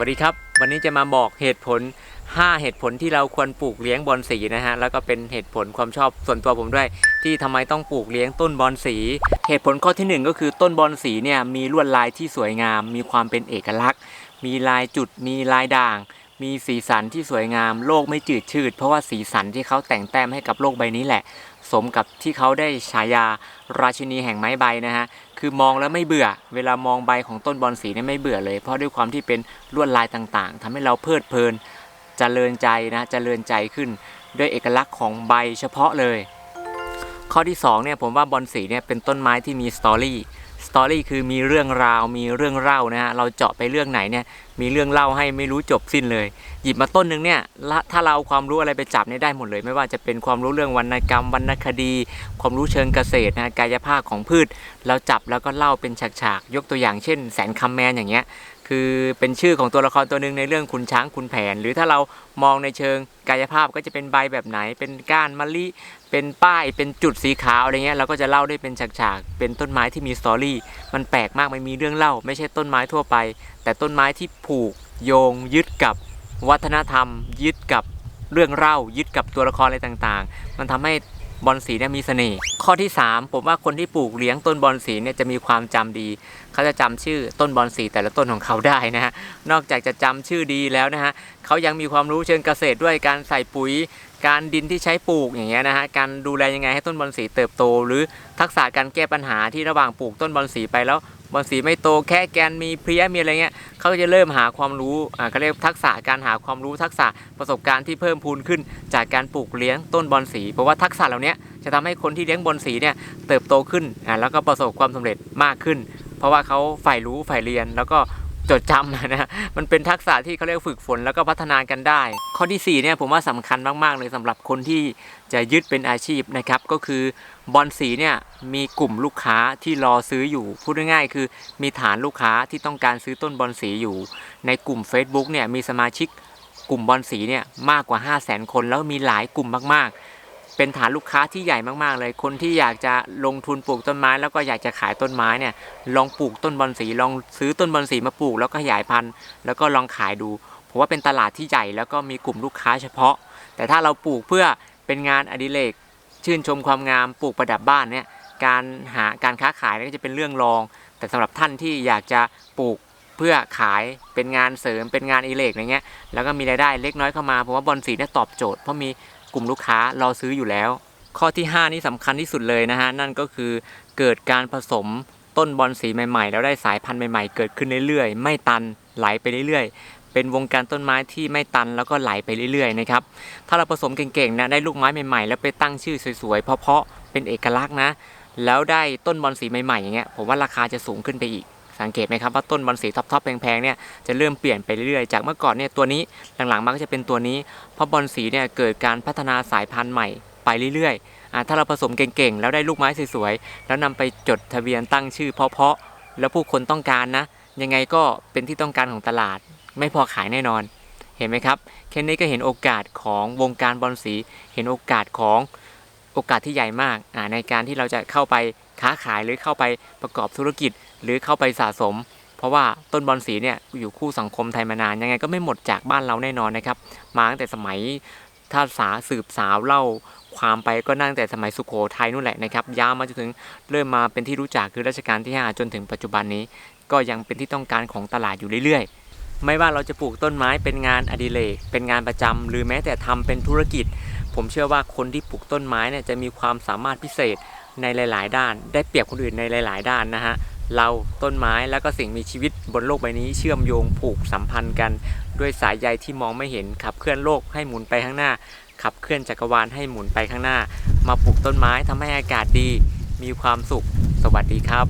วัสดีครับ วันนี้จะมาบอกเหตุผล 5 เหตุผลที่เราควรปลูกเลี้ยงบอนสีนะฮะแล้วก็เป็นเหตุผลความชอบส่วนตัวผมด้วย ที่ทำไมต้องปลูกเลี้ยงต้นบอนสี เหตุผลข้อที่หนึ่งก็คือต้นบอนสีเนี่ยมีลวดลายที่สวยงาม มีความเป็นเอกลักษณ์ มีลายจุดมีลายด่าง มีสีสันที่สวยงามโลกไม่จืดชืด เพราะว่าสีสันที่เขาแต่งแต้มให้กับโลกใบนี้แหละ สมกับที่เขาได้ฉายาราชินีแห่งไม้ใบนะฮะคือมองแล้วไม่เบื่อ เวลามองใบของต้นบอนสีนี่ไม่เบื่อเลย เพราะด้วยความที่เป็นลวดลายต่างๆทำให้เราเพลิดเพลินเจริญใจนะเจริญใจขึ้น ด้วยเอกลักษณ์ของใบเฉพาะเลย ข้อที่2เนี่ยผมว่าบอนสีเนี่ยเป็นต้นไม้ที่มีสตอรี่ สตอรี่คือมีเรื่องราวมีเรื่องเล่านะฮะเราเจาะไปเรื่องไหนเนี่ยมีเรื่องเล่าให้ไม่รู้จบสิ้นเลย หยิบมาต้นหนึ่งเนี่ยถ้าเราความรู้อะไรไปจับเนี่ยได้หมดเลย ไม่ว่าจะเป็นความรู้เรื่องวรรณกรรมวรรณคดี ความรู้เชิงเกษตรนะกายภาพของพืช เราจับแล้วก็เล่าเป็นฉากๆยกตัวอย่างเช่น แสนคำแมนอย่างเงี้ย คือเป็นชื่อของตัวละครตัวหนึ่งในเรื่องคุณช้างคุณแผน หรือถ้าเรามองในเชิงกายภาพก็จะเป็นใบแบบไหน เป็นก้านมะลิ เป็นป้าย เป็นจุดสีขาวอะไรเงี้ยเราก็จะเล่าได้เป็นฉากๆ เป็นต้นไม้ที่มีสตอรี่ มันแปลกมากมันมีเรื่องเล่า ไม่ใช่ต้นไม้ทั่วไป แต่ต้นไม้ที่ผูกโยง ยึดกับวัฒนธรรม ยึดกับเรื่องเล่ายึดกับตัวละครอะไรต่างๆ มันทำให้ บอลสีเนี่ยมีเสน่ห์ข้อที่ 3 ผมว่าคนที่ปลูกเลี้ยงต้นบอลสีเนี่ยจะมีความจำดี เขาจะจำชื่อต้นบอลสีแต่ละต้นของเขาได้นะฮะนอกจากจะจำชื่อดีแล้วนะฮะเขายังมีความรู้เชิงเกษตรด้วยการใส่ปุ๋ย การดินที่ใช้ปลูกอย่างเงี้ยนะฮะการดูแลยังไงให้ต้นบอลสีเติบโต หรือทักษะการแก้ปัญหาที่ระหว่างปลูกต้นบอลสีไปแล้ว บอลสีไม่โตแค่แกนมีเพลี้ยมีอะไรเงี้ยเขาจะเริ่มหาความรู้อ่าเขาเรียกทักษะการหาความรู้ทักษะประสบการณ์ที่เพิ่มพูนขึ้น จากการปลูกเลี้ยงต้นบอลสี เพราะว่าทักษะเหล่านี้จะทำให้คนที่เลี้ยงบอลสีเนี่ยเติบโตขึ้นอ่าแล้วก็ประสบความสำเร็จมากขึ้น เพราะว่าเขาใฝ่รู้ใฝ่เรียนแล้วก็ จดจำนะฮะมันเป็นทักษะที่เขาเรียกฝึกฝนแล้วก็พัฒนากันได้ ข้อที่4เนี่ยผมว่าสำคัญมากๆเลยสำหรับคนที่จะยึดเป็นอาชีพนะครับ ก็คือบอลสีเนี่ยมีกลุ่มลูกค้าที่รอซื้ออยู่ พูดง่ายๆคือมีฐานลูกค้าที่ต้องการซื้อต้นบอลสีอยู่ ในกลุ่ม Facebook เนี่ยมีสมาชิกกลุ่มบอลสีเนี่ยมากกว่า 5 0 0 0 0 0 คน แล้วมีหลายกลุ่มมากๆ เป็นฐานลูกค้าที่ใหญ่มากๆเลย คนที่อยากจะลงทุนปลูกต้นไม้ แล้วก็อยากจะขายต้นไม้เนี่ยลองปลูกต้นบอลสีลองซื้อต้นบอลสีมาปลูกแล้วก็ขยายพันธุ์ แล้วก็ลองขายดูผมว่าเป็นตลาดที่ใหญ่แล้วก็มีกลุ่มลูกค้าเฉพาะ แต่ถ้าเราปลูกเพื่อเป็นงานอดิเรกชื่นชมความงามปลูกประดับบ้านเนี่ยการหาการค้าขายเนี่ยก็จะเป็นเรื่องรอง แต่สำหรับท่านที่อยากจะปลูกเพื่อขายเป็นงานเสริมเป็นงานอิเรกอะไรเงี้ยแล้วก็มีรายได้เล็กน้อยเข้ามาผมว่าบอลสีเนี่ยตอบโจทย์เพราะมี กลุ่มลูกค้ารอซื้ออยู่แล้ว ข้อที่ 5 นี่สำคัญที่สุดเลยนะฮะนั่นก็คือเกิดการผสมต้นบอลสีใหม่ๆ แล้วได้สายพันธุ์ใหม่ๆ เกิดขึ้นเรื่อยๆ ไม่ตันไหลไปเรื่อยๆ เป็นวงการต้นไม้ที่ไม่ตันแล้วก็ไหลไปเรื่อยๆนะครับถ้าเราผสมเก่งๆนะได้ลูกไม้ใหม่ๆ แล้วไปตั้งชื่อสวยๆเพราะๆเป็นเอกลักษณ์นะ แล้วได้ต้นบอลสีใหม่ๆอย่างเงี้ยผมว่าราคาจะสูงขึ้นไปอีก สังเกตไหมครับว่าต้นบอลสีท็อปๆแพงๆเนี่ยจะเริ่มเปลี่ยนไปเรื่อยๆจากเมื่อก่อนเนี่ยตัวนี้หลังๆมันก็จะเป็นตัวนี้เพราะบอลสีเนี่ยเกิดการพัฒนาสายพันธุ์ใหม่ไปเรื่อยๆอ่าถ้าเราผสมเก่งๆ แล้วได้ลูกไม้สวยๆ แล้วนำไปจดทะเบียนตั้งชื่อเพาะๆ แล้วผู้คนต้องการนะ ยังไงก็เป็นที่ต้องการของตลาด ไม่พอขายแน่นอน เห็นไหมครับแค่นี้ก็เห็นโอกาสของวงการบอลสี เห็นโอกาสของโอกาสที่ใหญ่มากอ่าในการที่เราจะเข้าไป ค้าขายหรือเข้าไปประกอบธุรกิจหรือเข้าไปสะสม เพราะว่าต้นบอลสีเนี่ยอยู่คู่สังคมไทยมานานยังไงก็ไม่หมดจากบ้านเราแน่นอนนะครับมาตั้งแต่สมัยถ้าสาสืบสาวเล่าความไปก็นั่งแต่สมัยสุโขทัยนู่นแหละนะครับยาวมาจนถึงเริ่มมาเป็นที่รู้จักคือรัชกาลที่ 5 จนถึงปัจจุบันนี้ ก็ยังเป็นที่ต้องการของตลาดอยู่เรื่อยๆ ไม่ว่าเราจะปลูกต้นไม้เป็นงานอดิเรกเป็นงานประจำหรือแม้แต่ทำเป็นธุรกิจ ผมเชื่อว่าคนที่ปลูกต้นไม้เนี่ยจะมีความสามารถพิเศษ ในหลาย ๆ ด้าน ได้เปรียบคนอื่นในหลาย ๆ ด้านนะฮะเราต้นไม้แล้วก็สิ่งมีชีวิตบนโลกใบนี้เชื่อมโยงผูกสัมพันธ์กัน ด้วยสายใยที่มองไม่เห็นขับเคลื่อนโลกให้หมุนไปข้างหน้า ขับเคลื่อนจักรวาลให้หมุนไปข้างหน้า มาปลูกต้นไม้ทำให้อากาศดี มีความสุข สวัสดีครับ